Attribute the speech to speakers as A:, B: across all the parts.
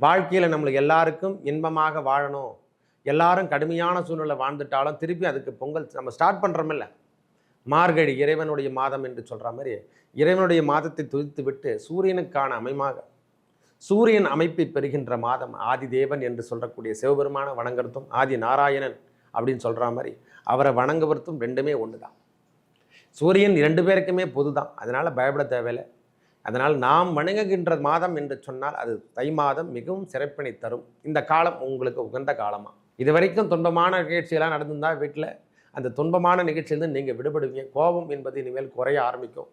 A: வாழ்க்கையில் நம்மளுக்கு எல்லாருக்கும் இன்பமாக வாழணும். எல்லாரும் கடுமையான சூழ்நிலை வாழ்ந்துட்டாலும் திருப்பி அதுக்கு பொங்கல் நம்ம ஸ்டார்ட் பண்ணுறோமில்ல மார்கழி இறைவனுடைய மாதம் என்று சொல்கிற மாதிரி இறைவனுடைய மாதத்தை துதித்து விட்டு சூரியனுக்கான அமைமாக சூரியன் அமைப்பை பெறுகின்ற மாதம் ஆதி தேவன் என்று சொல்லக்கூடிய சிவபெருமான வணங்குறதும் ஆதி நாராயணன் அப்படின்னு சொல்கிற மாதிரி அவரை வணங்குவதும் ரெண்டுமே ஒன்று தான் சூரியன் இரண்டு பேருக்குமே பொது தான் அதனால் பயப்பட தேவையில்லை. அதனால் நாம் வணங்குகின்ற மாதம் என்று சொன்னால் அது தை மாதம் மிகவும் சிறப்பினை தரும். இந்த காலம் உங்களுக்கு உகந்த காலமாக இது வரைக்கும் துன்பமான நிகழ்ச்சியெல்லாம் நடந்திருந்தால் வீட்டில் அந்த துன்பமான நிகழ்ச்சியிலிருந்து நீங்கள் விடுபடுவீங்க. கோபம் என்பது இனிமேல் குறைய ஆரம்பிக்கும்.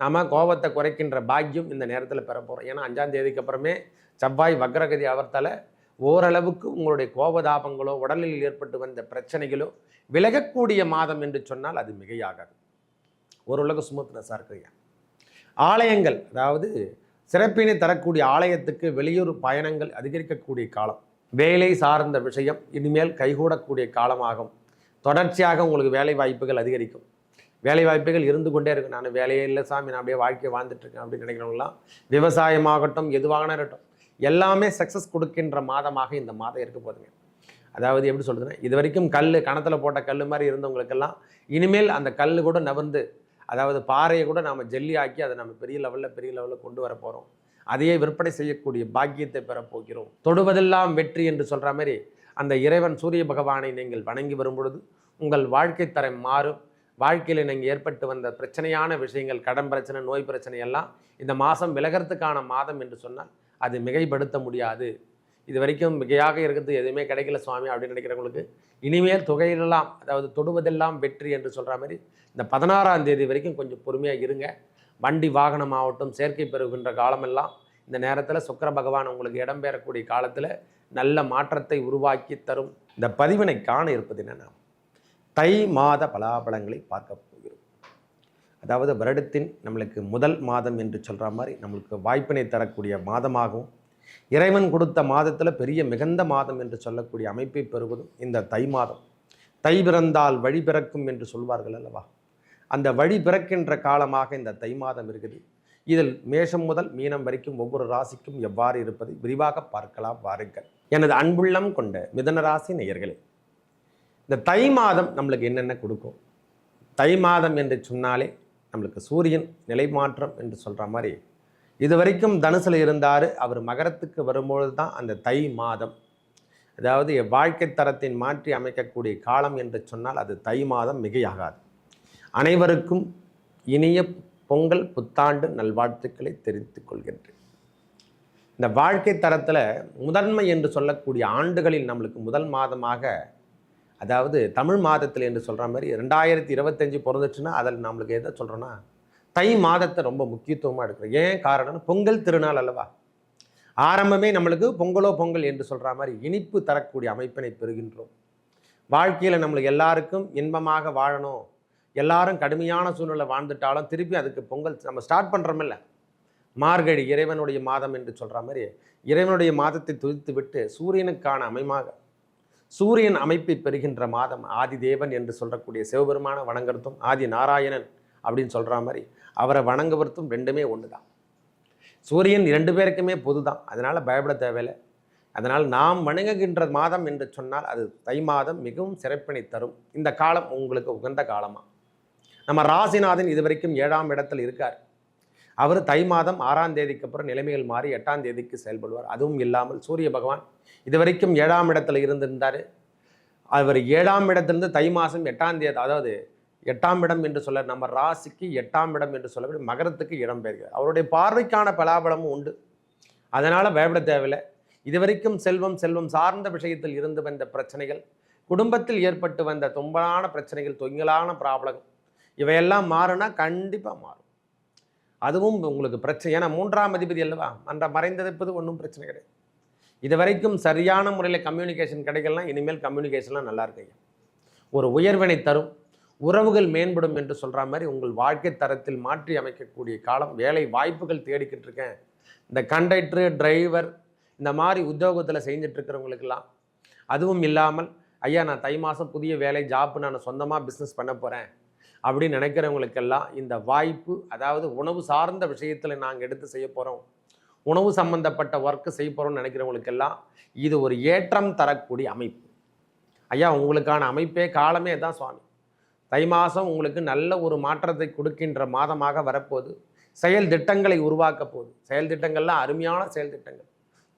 A: நாம் கோபத்தை குறைக்கின்ற பாக்கியம் இந்த நேரத்தில் பெற போகிறோம் ஏன்னா அஞ்சாம் தேதிக்கு அப்புறமே செவ்வாய் வக்ரகதி அவர்த்தால் ஓரளவுக்கு உங்களுடைய கோபதாபங்களோ உடலில் ஏற்பட்டு வந்த பிரச்சனைகளோ விலகக்கூடிய மாதம் என்று சொன்னால் அது மிகையாகாது. ஓரளவுக்கு ஸ்மூத்னஸாக இருக்குங்க. ஆலயங்கள் அதாவது சிறப்பினை தரக்கூடிய ஆலயத்துக்கு வெளியூர் பயணங்கள் அதிகரிக்கக்கூடிய காலம். வேலை சார்ந்த விஷயம் இனிமேல் கைகூடக்கூடிய காலமாகும். தொடர்ச்சியாக உங்களுக்கு வேலை வாய்ப்புகள் அதிகரிக்கும். வேலை வாய்ப்புகள் இருந்து கொண்டே இருக்கும். நான் வேலையே இல்லை சாமி நான் அப்படியே வாழ்க்கையை வாழ்ந்துட்டுருக்கேன் அப்படின்னு நினைக்கிறவங்களாம் விவசாயமாகட்டும் எதுவாகனா இருக்கட்டும் எல்லாமே சக்ஸஸ் கொடுக்கின்ற மாதமாக இந்த மாதம் இருக்க போதுங்க அதாவது எப்படி சொல்கிறதுன்னா இது வரைக்கும் கல் கணத்தில் போட்ட கல் மாதிரி இருந்தவங்களுக்கெல்லாம் இனிமேல் அந்த கல் கூட நவர்ந்து அதாவது பாறையை கூட நாம் ஜெல்லி ஆக்கி அதை நம்ம பெரிய லெவலில் பெரிய லெவலில் கொண்டு வர போகிறோம் அதையே விற்பனை செய்யக்கூடிய பாக்கியத்தை பெறப்போகிறோம் தொடுவதெல்லாம் வெற்றி என்று சொல்கிற மாதிரி அந்த இறைவன் சூரிய பகவானை நீங்கள் வணங்கி வரும்பொழுது உங்கள் வாழ்க்கை தரம் மாறும். வாழ்க்கையில் நீங்கள் ஏற்பட்டு வந்த பிரச்சனையான விஷயங்கள் கடன் பிரச்சனை நோய் பிரச்சனை எல்லாம் இந்த மாதம் விலகிறதுக்கான மாதம் என்று சொன்னால் அது மிகைப்படுத்த முடியாது. இது வரைக்கும் மிகையாக இருக்கிறது எதுவுமே கிடைக்கல சுவாமி அப்படின்னு நினைக்கிறவங்களுக்கு இனிமேல் தொகையிலெல்லாம் அதாவது தொடுவதெல்லாம் வெற்றி என்று சொல்கிற மாதிரி இந்த பதினாறாம் தேதி வரைக்கும் கொஞ்சம் பொறுமையாக இருங்க. வண்டி வாகனம் ஆகட்டும் சேர்க்கை பெறுகின்ற காலமெல்லாம் இந்த நேரத்தில் சுக்கிர பகவான் உங்களுக்கு இடம்பெறக்கூடிய காலத்தில் நல்ல மாற்றத்தை உருவாக்கி தரும். இந்த பதிவினை காண இருப்பது என்னென்னா தை மாத பலாபலங்களை பார்க்க போகிறோம். அதாவது வருடத்தின் நம்மளுக்கு முதல் மாதம் என்று சொல்கிற மாதிரி நம்மளுக்கு வாய்ப்பினை தரக்கூடிய மாதமாகவும் இறைவன் கொடுத்த மாதத்தில் பெரிய மிகுந்த மாதம் என்று சொல்லக்கூடிய அமைப்பை பெறுவதும் இந்த தை மாதம். தை பிறந்தால் வழி பிறக்கும் என்று சொல்வார்கள் அல்லவா? அந்த வழி பிறக்கின்ற காலமாக இந்த தை மாதம் இருக்குது. இதில் மேஷம் முதல் மீனம் வரைக்கும் ஒவ்வொரு ராசிக்கும் எவ்வாறு இருப்பதை விரிவாக பார்க்கலாம் வாருங்கள். எனது அன்புள்ளம் கொண்ட மிதன ராசி நேயர்களே இந்த தை மாதம் நம்மளுக்கு என்னென்ன கொடுக்கும்? தை மாதம் என்று சொன்னாலே நம்மளுக்கு சூரியன் நிலை மாற்றம் என்று சொல்கிற மாதிரி இது வரைக்கும் தனுசில் இருந்தார். அவர் மகரத்துக்கு வரும்பொழுது தான் அந்த தை மாதம். அதாவது வாழ்க்கை தரத்தின் மாற்றி அமைக்கக்கூடிய காலம் என்று சொன்னால் அது தை மாதம் மிகையாகாது. அனைவருக்கும் இனிய பொங்கல் புத்தாண்டு நல்வாழ்த்துக்களை தெரிவித்துக் கொள்கின்றேன். இந்த வாழ்க்கை தரத்தில் முதன்மை என்று சொல்லக்கூடிய ஆண்டுகளில் நம்மளுக்கு முதல் மாதமாக அதாவது தமிழ் மாதத்தில் என்று சொல்கிற மாதிரி ரெண்டாயிரத்தி இருபத்தஞ்சி பிறந்துச்சுன்னா அதில் நம்மளுக்கு எதை சொல்கிறோன்னா தை மாதத்தை ரொம்ப முக்கியத்துவமாக எடுக்கிறோம். ஏன் காரணம் பொங்கல் திருநாள் அல்லவா? ஆரம்பமே நம்மளுக்கு பொங்கலோ பொங்கல் என்று சொல்கிற மாதிரி இனிப்பு தரக்கூடிய அமைப்பினை பெறுகின்றோம். வாழ்க்கையில் நம்மளுக்கு எல்லாருக்கும் இன்பமாக வாழணும். எல்லாரும் கடுமையான சூழ்நிலை வாழ்ந்துட்டாலும் திருப்பி அதுக்கு பொங்கல் நம்ம ஸ்டார்ட் பண்ணுறோமில்ல மார்கழி இறைவனுடைய மாதம் என்று சொல்கிற மாதிரி இறைவனுடைய மாதத்தை துதித்து விட்டு சூரியனுக்கான அமைமாக சூரியன் அமைப்பை பெறுகின்ற மாதம் ஆதி தேவன் என்று சொல்லக்கூடிய சிவபெருமான வணங்குறதும் ஆதி நாராயணன் அப்படின்னு சொல்கிற மாதிரி அவரை வணங்குவதும் ரெண்டுமே ஒன்று தான் சூரியன் இரண்டு பேருக்குமே பொது தான் அதனால் பயப்பட தேவையில்லை. அதனால் நாம் வணங்குகின்ற மாதம் என்று சொன்னால் அது தை மாதம் மிகவும் சிறப்பினை தரும். இந்த காலம் உங்களுக்கு உகந்த காலமாக நம்ம ராசிநாதன் இதுவரைக்கும் ஏழாம் இடத்தில் இருக்கார். அவர் தை மாதம் ஆறாம் தேதிக்கு அப்புறம் நிலைமைகள் மாறி எட்டாம் தேதிக்கு செயல்படுவார். அதுவும் இல்லாமல் சூரிய பகவான் இதுவரைக்கும் ஏழாம் இடத்துல இருந்திருந்தார். அவர் ஏழாம் இடத்திலிருந்து தை மாதம் எட்டாம் தேதி அதாவது எட்டாம் இடம் என்று சொல்ல நம்ம ராசிக்கு எட்டாம் இடம் என்று சொல்லக்கூடிய மகரத்துக்கு இடம்பெயர்கள் அவருடைய பார்வைக்கான பலாபலமும் உண்டு. அதனால் பயப்பட தேவையில்லை. இதுவரைக்கும் செல்வம் செல்வம் சார்ந்த விஷயத்தில் இருந்து வந்த பிரச்சனைகள் குடும்பத்தில் ஏற்பட்டு வந்த தும்பலான பிரச்சனைகள் தொங்கலான ப்ராப்ளம் இவையெல்லாம் மாறுனா கண்டிப்பாக மாறும். அதுவும் உங்களுக்கு பிரச்சனை. ஏன்னா மூன்றாம் அதிபதி அல்லவா? அன்ற மறைந்திருப்பது ஒன்றும் பிரச்சனை கிடையாது. இது வரைக்கும் சரியான முறையில் கம்யூனிகேஷன் கிடைக்கலாம் இனிமேல் கம்யூனிகேஷன்லாம் நல்லா இருக்குங்க ஒரு உயர்வினை தரும். உறவுகள் மேம்படும் என்று சொல்கிற மாதிரி உங்கள் வாழ்க்கை தரத்தில் மாற்றி அமைக்கக்கூடிய காலம் வேலை வாய்ப்புகள் தேடிக்கிட்டு இருக்கேன். இந்த கண்டக்டரு டிரைவர் இந்த மாதிரி உத்தியோகத்தில் செஞ்சிட்ருக்கிறவங்களுக்கெல்லாம் அதுவும் இல்லாமல் ஐயா நான் தை மாதம் புதிய வேலை ஜாப் நான் சொந்தமாக பிஸ்னஸ் பண்ண போகிறேன் அப்படின்னு நினைக்கிறவங்களுக்கெல்லாம் இந்த வாய்ப்பு அதாவது உணவு சார்ந்த விஷயத்தில் நாங்கள் எடுத்து செய்ய போகிறோம் உணவு சம்பந்தப்பட்ட ஒர்க்கு செய்ய போகிறோம்னு நினைக்கிறவங்களுக்கெல்லாம் இது ஒரு ஏற்றம் தரக்கூடிய அமைப்பு. ஐயா உங்களுக்கான அமைப்பே காலமே தான் சுவாமி. தை மாதம் உங்களுக்கு நல்ல ஒரு மாற்றத்தை கொடுக்கின்ற மாதமாக வரப்போகுது. செயல் திட்டங்களை உருவாக்க போகுது. செயல் திட்டங்கள்லாம் அருமையான செயல் திட்டங்கள்.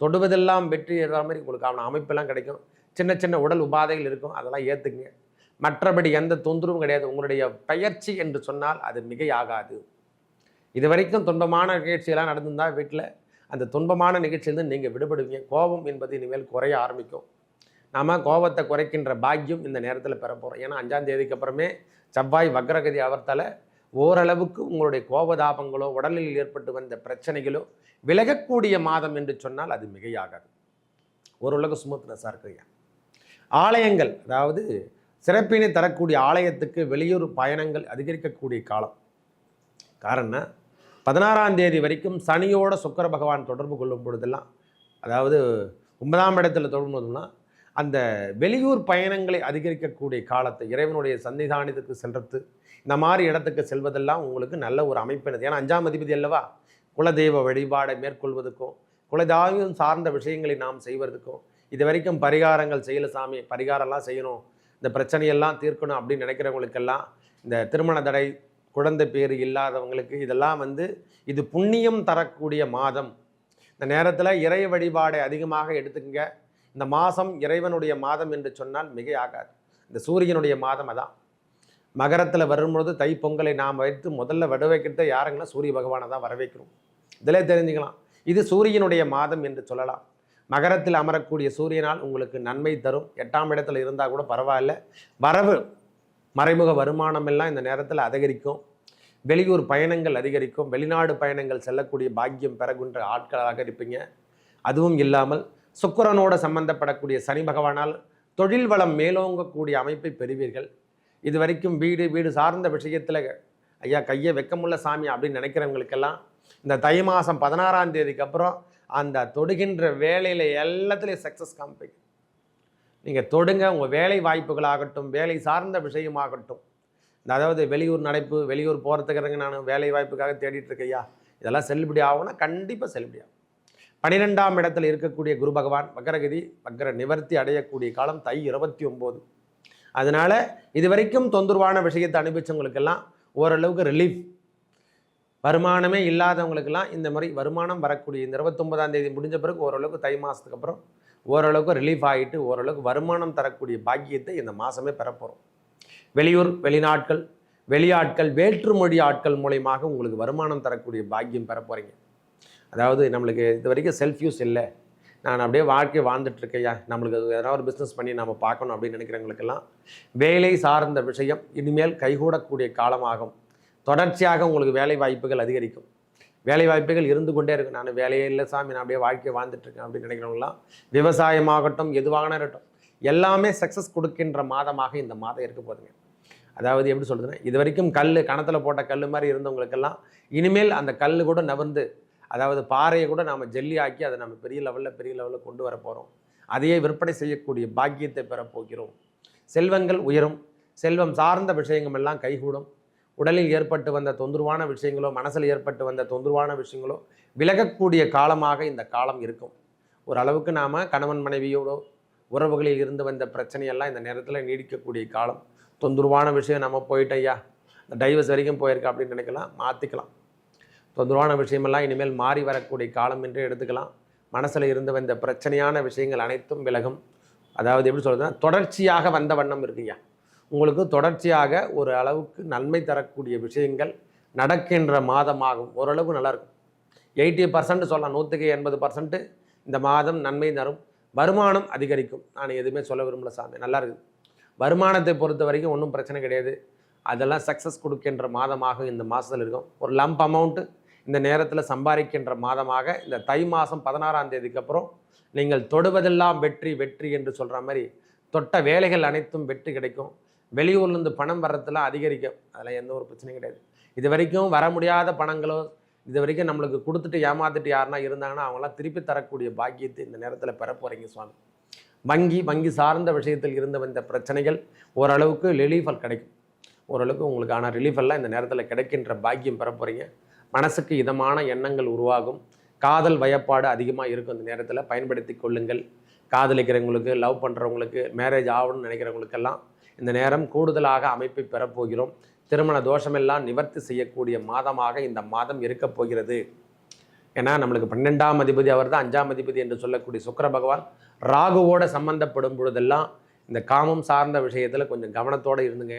A: தொடுவதெல்லாம் வெற்றி ஏற மாதிரி உங்களுக்கான அமைப்பெல்லாம் கிடைக்கும். சின்ன சின்ன உடல் உபாதைகள் இருக்கும். அதெல்லாம் ஏற்றுக்குங்க மற்றபடி எந்த தொந்தரவும் கிடையாது. உங்களுடைய பயிற்சி என்று சொன்னால் அது மிகையாகாது. இது வரைக்கும் துன்பமான நிகழ்ச்சியெல்லாம் நடந்திருந்தால் வீட்டில் அந்த துன்பமான நிகழ்ச்சியிலிருந்து நீங்கள் விடுபடுவீங்க. கோபம் என்பது இனிமேல் குறைய ஆரம்பிக்கும். நாம் கோபத்தை குறைக்கின்ற பாக்கியம் இந்த நேரத்தில் பெற போகிறோம் ஏன்னா அஞ்சாம் தேதிக்கு அப்புறமே செவ்வாய் வக்ரகதி ஆவர்த்தால் ஓரளவுக்கு உங்களுடைய கோபதாபங்களோ உடலில் ஏற்பட்டு வந்த பிரச்சனைகளோ விலகக்கூடிய மாதம் என்று சொன்னால் அது மிகையாகாது. ஓரளவுக்கு ஸ்மூத்னஸாக இருக்குங்க ஆலயங்கள் அதாவது சிறப்பினை தரக்கூடிய ஆலயத்துக்கு வெளியூர் பயணங்கள் அதிகரிக்கக்கூடிய காலம். காரணம் பதினாறாம் தேதி வரைக்கும் சனியோட சுக்கர பகவான் தொடர்பு கொள்ளும் பொழுதெல்லாம் அதாவது ஒன்பதாம் இடத்துல தொடர்பு அந்த வெளியூர் பயணங்களை அதிகரிக்கக்கூடிய காலத்தை இறைவனுடைய சன்னிதானத்துக்கு சென்றது இந்த மாதிரி இடத்துக்கு செல்வதெல்லாம் உங்களுக்கு நல்ல ஒரு அமைப்பினது. ஏன்னா அஞ்சாம் அதிபதி அல்லவா? குலதெய்வ வழிபாடை மேற்கொள்வதற்கும் குலதெய்வம் சார்ந்த விஷயங்களை நாம் செய்வதற்கும் இது வரைக்கும் பரிகாரங்கள் செய்யல சாமி பரிகாரம்லாம் செய்யணும் இந்த பிரச்சனையெல்லாம் தீர்க்கணும் அப்படின்னு நினைக்கிறவங்களுக்கெல்லாம் இந்த திருமண தடை குழந்தை பேர் இல்லாதவங்களுக்கு இதெல்லாம் வந்து இது புண்ணியம் தரக்கூடிய மாதம். இந்த நேரத்தில் இறை வழிபாடை அதிகமாக எடுத்துக்கங்க. இந்த மாதம் இறைவனுடைய மாதம் என்று சொன்னால் மிகையாகாது. இந்த சூரியனுடைய மாதம் அதான். மகரத்தில் வரும்பொழுது தை பொங்கலை நாம் வைத்து முதல்ல வட யாருங்கன்னா சூரிய பகவானை தான் வரவேற்கிறோம். இதிலே தெரிஞ்சுக்கலாம். இது சூரியனுடைய மாதம் என்று சொல்லலாம். மகரத்தில் அமரக்கூடிய சூரியனால் உங்களுக்கு நன்மை தரும். எட்டாம் இடத்துல இருந்தால் கூட பரவாயில்ல. வரவு மறைமுக வருமானம் எல்லாம் இந்த நேரத்தில் அதிகரிக்கும். வெளியூர் பயணங்கள் அதிகரிக்கும். வெளிநாடு பயணங்கள் செல்லக்கூடிய பாக்கியம் பெறகுன்ற ஆட்களாக இருப்பீங்க. அதுவும் இல்லாமல் சுக்கரனோட சம்பந்தப்படக்கூடிய சனி பகவானால் தொழில் வளம் மேலோங்கக்கூடிய அமைப்பை பெறுவீர்கள். இது வரைக்கும் வீடு வீடு சார்ந்த விஷயத்தில் ஐயா கையை வெக்கமுள்ள சாமி அப்படின்னு நினைக்கிறவங்களுக்கெல்லாம் இந்த தை மாதம் பதினாறாம் தேதிக்கு அப்புறம் அந்த தொடுகின்ற வேலையில் எல்லாத்துலேயும் சக்ஸஸ் காமிப்பீங்க. நீங்கள் தொடுங்க உங்கள் வேலை வாய்ப்புகளாகட்டும் வேலை சார்ந்த விஷயமாகட்டும். இந்த அதாவது வெளியூர் நடைப்பு வெளியூர் போகிறதுக்குறங்க நான் வேலை வாய்ப்புக்காக தேடிட்டு இருக்கையா இதெல்லாம் செல்லுபடி ஆகும்னா கண்டிப்பாக செல்லுபடி ஆகும். பன்னிரெண்டாம் இடத்தில் இருக்கக்கூடிய குரு பகவான் வக்கரகதி வக்கர நிவர்த்தி அடையக்கூடிய காலம் தை இருபத்தி ஒம்பது. அதனால் இது வரைக்கும் தொந்தரவான விஷயத்தை அனுபவிச்சவங்களுக்கெல்லாம் ஓரளவுக்கு ரிலீஃப் வருமானமே இல்லாதவங்களுக்கெல்லாம் இந்த மாதிரி வருமானம் வரக்கூடிய இந்த இருபத்தொம்பதாம் தேதி முடிஞ்ச பிறகு ஓரளவுக்கு தை மாதத்துக்கு அப்புறம் ஓரளவுக்கு ரிலீஃப் ஆகிட்டு ஓரளவுக்கு வருமானம் தரக்கூடிய பாக்கியத்தை இந்த மாதமே பெறப்போகிறோம் வெளியூர் வெளிநாட்கள் வெளியாட்கள் வேற்றுமொழி ஆட்கள் மூலயமாக உங்களுக்கு வருமானம் தரக்கூடிய பாக்கியம் பெற போகிறீங்க அதாவது நம்மளுக்கு இது வரைக்கும் செல்ஃப் யூஸ் இல்லை. நான் அப்படியே வாழ்க்கை வாழ்ந்துட்டுருக்கையா நம்மளுக்கு அது ஒரு பிஸ்னஸ் பண்ணி நம்ம பார்க்கணும் அப்படின்னு நினைக்கிறவங்களுக்கெல்லாம் வேலை சார்ந்த விஷயம் இனிமேல் கைகூடக்கூடிய காலமாகும். தொடர்ச்சியாக உங்களுக்கு வேலை வாய்ப்புகள் அதிகரிக்கும். வேலை வாய்ப்புகள் இருந்து கொண்டே இருக்கும். நான் வேலையே இல்லை சாமி நான் அப்படியே வாழ்க்கையை வாழ்ந்துட்டுருக்கேன் அப்படின்னு நினைக்கிறவங்களாம் விவசாயமாகட்டும் எதுவாகனா இருக்கட்டும் எல்லாமே சக்ஸஸ் கொடுக்கின்ற மாதமாக இந்த மாதம் இருக்க போதுங்க அதாவது எப்படி சொல்கிறதுன்னா இது வரைக்கும் கல் கணத்தில் போட்ட கல் மாதிரி இருந்தவங்களுக்கெல்லாம் இனிமேல் அந்த கல் கூட நவர்ந்து அதாவது பாறையை கூட நாம் ஜெல்லி ஆக்கி அதை நம்ம பெரிய லெவலில் பெரிய லெவலில் கொண்டு வர போகிறோம் அதையே விற்பனை செய்யக்கூடிய பாக்கியத்தை பெறப்போகிறோம் செல்வங்கள் உயரும். செல்வம் சார்ந்த விஷயங்கள் எல்லாம் கைகூடும். உடலில் ஏற்பட்டு வந்த தொந்தரவான விஷயங்களோ மனசில் ஏற்பட்டு வந்த தொந்தரவான விஷயங்களோ விலகக்கூடிய காலமாக இந்த காலம் இருக்கும். ஓரளவுக்கு நாம் கணவன் மனைவியோடோ உறவுகளில் இருந்து வந்த பிரச்சனையெல்லாம் இந்த நேரத்தில் நீடிக்கக்கூடிய காலம். தொந்தரவான விஷயம் நம்ம போயிட்டையா இந்த டைவர்ஸ் வரைக்கும் போயிருக்கா? அப்படின்னு நினைக்கலாம். மாற்றிக்கலாம் தொந்தரவான விஷயமெல்லாம் இனிமேல் மாறி வரக்கூடிய காலம் என்று எடுத்துக்கலாம். மனசில் இருந்து வந்த பிரச்சனையான விஷயங்கள் அனைத்தும் விலகும். அதாவது எப்படி சொல்கிறதுனா தொடர்ச்சியாக வந்த வண்ணம் இருக்குயா உங்களுக்கு தொடர்ச்சியாக ஒரு அளவுக்கு நன்மை தரக்கூடிய விஷயங்கள் நடக்கின்ற மாதமாகும். ஓரளவு நல்லாயிருக்கும். எயிட்டி பர்சன்ட் சொல்லலாம் நூற்றுக்கு எண்பது பர்சன்ட்டு இந்த மாதம் நன்மை தரும். வருமானம் அதிகரிக்கும். நான் எதுவுமே சொல்ல விரும்பல சாமி நல்லா இருக்குது வருமானத்தை பொறுத்த வரைக்கும் ஒன்றும் பிரச்சனை கிடையாது. அதெல்லாம் சக்ஸஸ் கொடுக்கின்ற மாதமாக இந்த மாதத்தில் இருக்கும். ஒரு லம்ப் அமௌண்ட்டு இந்த நேரத்தில் சம்பாதிக்கின்ற மாதமாக இந்த தை மாதம் பதினாறாம் தேதிக்கு அப்புறம் நீங்கள் தொடுவதெல்லாம் வெற்றி வெற்றி என்று சொல்கிற மாதிரி தொட்ட வேலைகள் அனைத்தும் வெற்றி கிடைக்கும். வெளியூர்லேருந்து பணம் வர்றதுலாம் அதிகரிக்கும் அதில் எந்த ஒரு பிரச்சனையும் கிடையாது. இது வரைக்கும் வர முடியாத பணங்களோ இது வரைக்கும் நம்மளுக்கு கொடுத்துட்டு ஏமாத்துட்டு யாருன்னா இருந்தாங்கன்னா அவங்களாம் திருப்பி தரக்கூடிய பாக்கியத்தை இந்த நேரத்தில் பெற போகிறீங்க சுவாமி. வங்கி வங்கி சார்ந்த விஷயத்தில் இருந்த வந்த பிரச்சனைகள் ஓரளவுக்கு ரிலீஃபல் கிடைக்கும். ஓரளவுக்கு உங்களுக்கான ரிலீஃபெல்லாம் இந்த நேரத்தில் கிடைக்கின்ற பாக்கியம் பெற போகிறீங்க மனசுக்கு இதமான எண்ணங்கள் உருவாகும். காதல் வயப்பாடு அதிகமாக இருக்கும் இந்த நேரத்தில். பயன்படுத்தி கொள்ளுங்கள். காதலிக்கிறவங்களுக்கு லவ் பண்ணுறவங்களுக்கு மேரேஜ் ஆகணும்னு நினைக்கிறவங்களுக்கெல்லாம் இந்த நேரம் கூடுதலாக அமைப்பை பெறப்போகிறோம் திருமண தோஷமெல்லாம் நிவர்த்தி செய்யக்கூடிய மாதமாக இந்த மாதம் இருக்கப் போகிறது. ஏன்னா நம்மளுக்கு பன்னெண்டாம் அதிபதி அவர் தான் அஞ்சாம் அதிபதி என்று சொல்லக்கூடிய சுக்கர பகவான் ராகுவோட சம்பந்தப்படும் பொழுதெல்லாம் இந்த காமம் சார்ந்த விஷயத்தில் கொஞ்சம் கவனத்தோடு இருந்துங்க.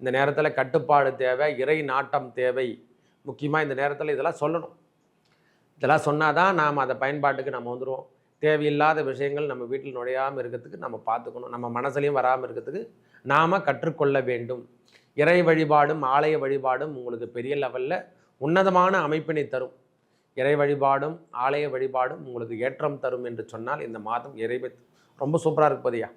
A: இந்த நேரத்தில் கட்டுப்பாடு தேவை இறை நாட்டம் தேவை. முக்கியமாக இந்த நேரத்தில் இதெல்லாம் சொல்லணும். இதெல்லாம் சொன்னால் தான் நாம் அதை பயன்பாட்டுக்கு நம்ம வந்துடுவோம் தேவையில்லாத விஷயங்கள் நம்ம வீட்டில் நுழையாமல் இருக்கிறதுக்கு நம்ம பார்த்துக்கணும். நம்ம மனசுலையும் வராமல் இருக்கிறதுக்கு நாம் கற்றுக்கொள்ள வேண்டும். இறை வழிபாடும் ஆலய வழிபாடும் உங்களுக்கு பெரிய லெவலில் உன்னதமான அமைப்பினை தரும். இறை வழிபாடும் ஆலய வழிபாடும் உங்களுக்கு ஏற்றம் தரும் என்று சொன்னால் இந்த மாதம் இறைவ ரொம்ப சூப்பராக இருப்பதையா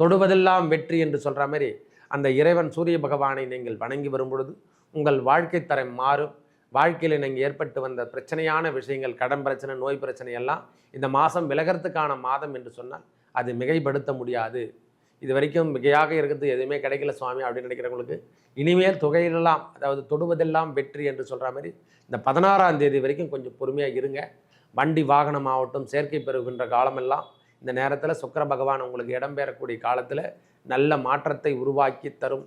A: தொடுவதெல்லாம் வெற்றி என்று சொல்கிற மாதிரி அந்த இறைவன் சூரிய பகவானை நீங்கள் வணங்கி வரும் பொழுது உங்கள் வாழ்க்கை தரம் மாறும். வாழ்க்கையில் நீங்கள் ஏற்பட்டு வந்த பிரச்சனையான விஷயங்கள் கடன் பிரச்சனை நோய் பிரச்சனை எல்லாம் இந்த மாதம் விலகிறதுக்கான மாதம் என்று சொன்னால் அது மிகைப்படுத்த முடியாது. இது வரைக்கும் மிகையாக இருக்கிறது எதுவுமே கிடைக்கல சுவாமி அப்படின்னு நினைக்கிறவங்களுக்கு இனிமேல் தொகையிலெல்லாம் அதாவது தொடுவதெல்லாம் வெற்றி என்று சொல்கிற மாதிரி இந்த பதினாறாம் தேதி வரைக்கும் கொஞ்சம் பொறுமையாக இருங்க. வண்டி வாகனம் ஆகட்டும் சேர்க்கை பெறுகின்ற காலமெல்லாம் இந்த நேரத்தில் சுக்கிர பகவான் உங்களுக்கு இடம்பெறக்கூடிய காலத்தில் நல்ல மாற்றத்தை உருவாக்கி தரும்.